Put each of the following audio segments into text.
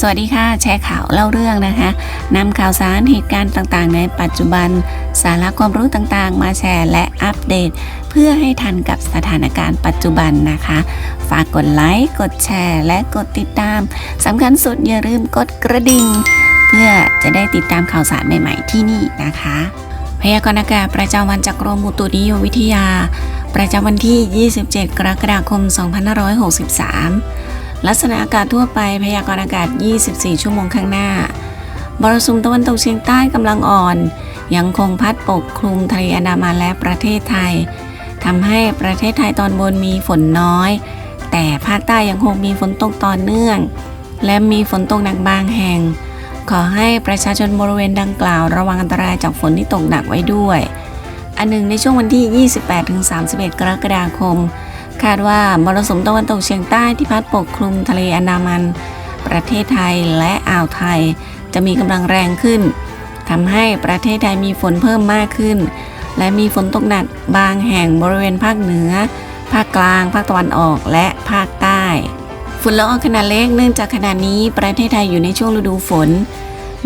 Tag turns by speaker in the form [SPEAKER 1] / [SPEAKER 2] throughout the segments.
[SPEAKER 1] สวัสดีค่ะ แชร์ข่าวเล่าเรื่องนะคะนำข่าวสารเหตุการณ์ต่างๆ ในปัจจุบัน สาระความรู้ต่างๆ มาแชร์และอัปเดต เพื่อให้ทันกับสถานการณ์ปัจจุบันนะคะ ฝากกดไลค์ กดแชร์ และกดติดตามสำคัญสุดอย่าลืมกดกระดิ่ง เพื่อจะได้ติดตามข่าวสารใหม่ๆที่นี่นะคะ พยากรณ์อากาศประจำวันจากกรมอุตุนิยมวิทยา ประจำวันที่ 27 กรกฎาคม 2563 ลักษณะอากาศทั่วไปพยากรณ์อากาศ 24 ชั่วโมงข้างหน้ามรสุมตะวันตกเฉียงใต้กำลังอ่อน ยังคงพัดปกคลุมทะเลอันดามันและประเทศไทยทำให้ประเทศไทยตอนบนมีฝนน้อย แต่ภาคใต้ยังคงมีฝนตกต่อเนื่อง และมีฝนตกหนักบางแห่ง ขอให้ประชาชนบริเวณดังกล่าวระวังอันตรายจากฝนที่ตกหนักไว้ด้วย อันหนึ่งในช่วงวันที่ 28-31 กรกฎาคม คาดว่ามรสุมตะวันตกเฉียงใต้ที่พัดปกคลุมทะเลอันดามัน ประเทศไทยและอ่าวไทย จะมีกำลังแรงขึ้นทำให้ประเทศไทยมีฝนเพิ่มมากขึ้น และมีฝนตกหนักบางแห่งบริเวณภาคเหนือ ภาคกลาง ภาคตะวันออกและภาคใต้ฝุ่นละอองขนาดเล็กเนื่องจากขณะนี้ประเทศไทยอยู่ในช่วงฤดูฝน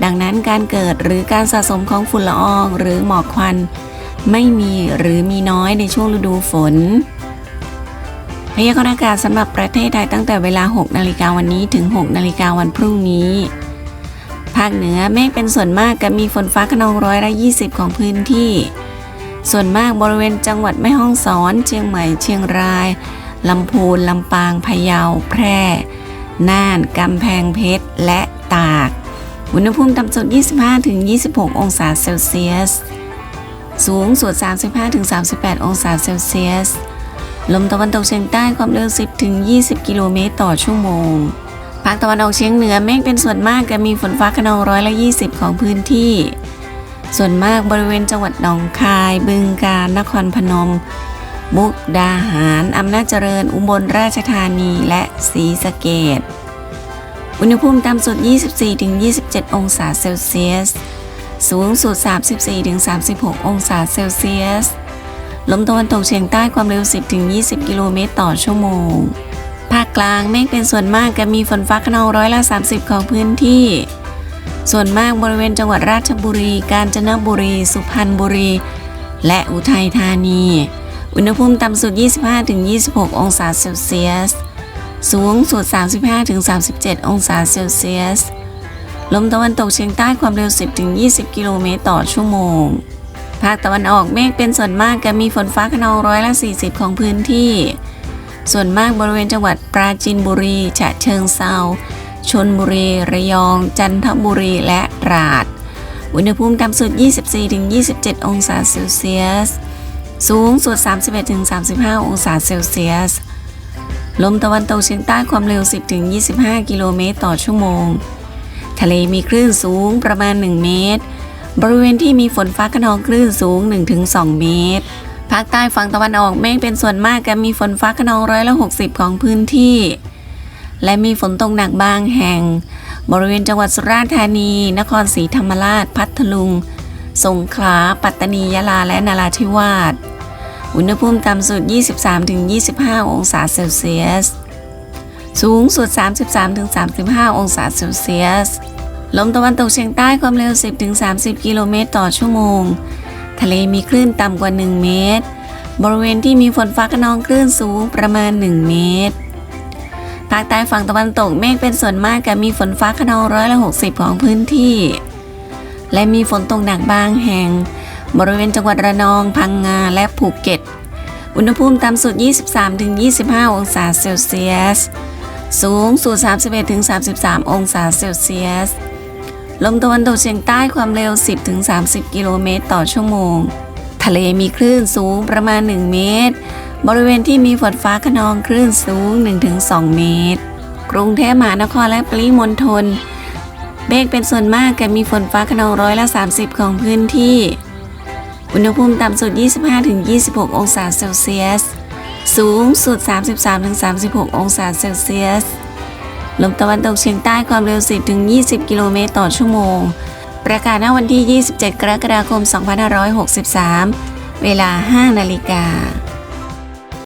[SPEAKER 1] ดังนั้นการเกิดหรือการสะสมของฝุ่นละอองหรือหมอกควัน ไม่มีหรือมีน้อยในช่วงฤดูฝน พยากรณ์อากาศสำหรับประเทศไทยตั้งแต่เวลา 6 นาฬิกาวันนี้ถึง 6 นาฬิกาวันพรุ่งนี้ ภาคเหนือเมฆเป็นส่วนมากกับมีฝนฟ้าขนองร้อยละ20 ของพื้นที่ ส่วนมากบริเวณจังหวัดแม่ฮ่องสอน เชียงใหม่ เชียงรายลำพูนลำปาง พะเยา แพร่ น่าน กำแพงเพชร และตาก อุณหภูมิต่ำสุด 25-26 องศาเซลเซียส สูงสุด 35-38 องศาเซลเซียส ลมตะวันตกเฉียงใต้ความเร็ว 10ถึง20 กิโลเมตรต่อชั่วโมง ภาคตะวันออกเฉียงเหนือเมฆเป็นส่วนมากกับมีฝนฟ้าขนองร้อยละ20 ของพื้นที่ ส่วนมากบริเวณจังหวัดหนองคาย บึงกาฬ นครพนม มุกดาหาร อำนาจเจริญ อุบลราชธานี และศรีสะเกดอุณหภูมิต่ำสุด 24-27 องศาเซลเซียส สูงสุด 34-36 องศาเซลเซียส ลมตะวันตกเฉียงใต้ความเร็ว 10-20 กิโลเมตรต่อชั่วโมง ภาคกลางเมฆเป็นส่วนมากกับมีฝนฟ้าขนองร้อยละ 30 ของพื้นที่ ส่วนมากบริเวณจังหวัดราชบุรี กาญจนบุรี สุพรรณบุรี และอุทัยธานี อุณหภูมิต่ำสุด 25-26 องศาเซลเซียส สูงสุด 35-37 องศาเซลเซียส ลมตะวันตกเฉียงใต้ความเร็ว 10-20 กิโลเมตรต่อชั่วโมง ภาคตะวันออกเมฆเป็นส่วนมากกับมีฝนฟ้าขนองร้อยละ 40 ของพื้นที่ ส่วนมากบริเวณจังหวัดปราจีนบุรี ฉะเชิงเซาชนบุรี ระยอง จันทบุรี และตราด อุณหภูมิต่ำสุด 24-27 องศาเซลเซียส สูงสุด 31-35 องศาเซลเซียส ลมตะวันตกเฉียงใต้ความเร็ว 10-25 กิโลเมตรต่อชั่วโมง ทะเลมีคลื่นสูงประมาณ 1 เมตร บริเวณที่มีฝนฟ้าขนองคลื่นสูง 1-2 เมตร ภาคใต้ฝั่งตะวันออกเมฆเป็นส่วนมากกับมีฝนฟ้าขนองร้อยละ60 ของพื้นที่ และมีฝนตกหนักบางแห่ง บริเวณจังหวัดสุราษฎร์ธานี นครศรีธรรมราช พัทลุง สงขลา ปัตตานี ยะลา และนราธิวาส อุณหภูมิต่ำสุด 23-25 องศาเซลเซียส สูงสุด 33-35 องศาเซลเซียส ลมตะวันตกเฉียงใต้ความเร็ว 10-30 กิโลเมตรต่อชั่วโมง ทะเลมีคลื่นต่ำกว่า 1 เมตร บริเวณที่มีฝนฟ้าขนองคลื่นสูงประมาณ 1 เมตร ภาคใต้ฝั่งตะวันตกเมฆเป็นส่วนมากกับมีฝนฟ้าขนองร้อยละ 60 ของพื้นที่ และมีฝนตกหนักบางแห่ง บริเวณจังหวัดระนอง พังงา และภูเก็ต อุณหภูมิต่ำสุด 23-25 องศาเซลเซียส สูงสุด 31-33 องศาเซลเซียส ลมตะวันตกเฉียงใต้ความเร็ว 10-30 กิโลเมตรต่อชั่วโมง ทะเลมีคลื่นสูงประมาณ 1 เมตร บริเวณที่มีฝนฟ้าขนองคลื่นสูง 1-2 เมตร กรุงเทพมหานครและปริมณฑลเมฆเป็นส่วนมากกับมีฝนฟ้าขนองร้อยละ 30 ของพื้นที่ อุณหภูมิต่ำสุด 25-26 องศาเซลเซียส สูงสุด 33-36 องศาเซลเซียส ลมตะวันตกเฉียงใต้ความเร็ว 10-20 กิโลเมตรต่อชั่วโมง ประกาศณวันที่ 27 กรกฎาคม 2563 เวลา 5 นาฬิกา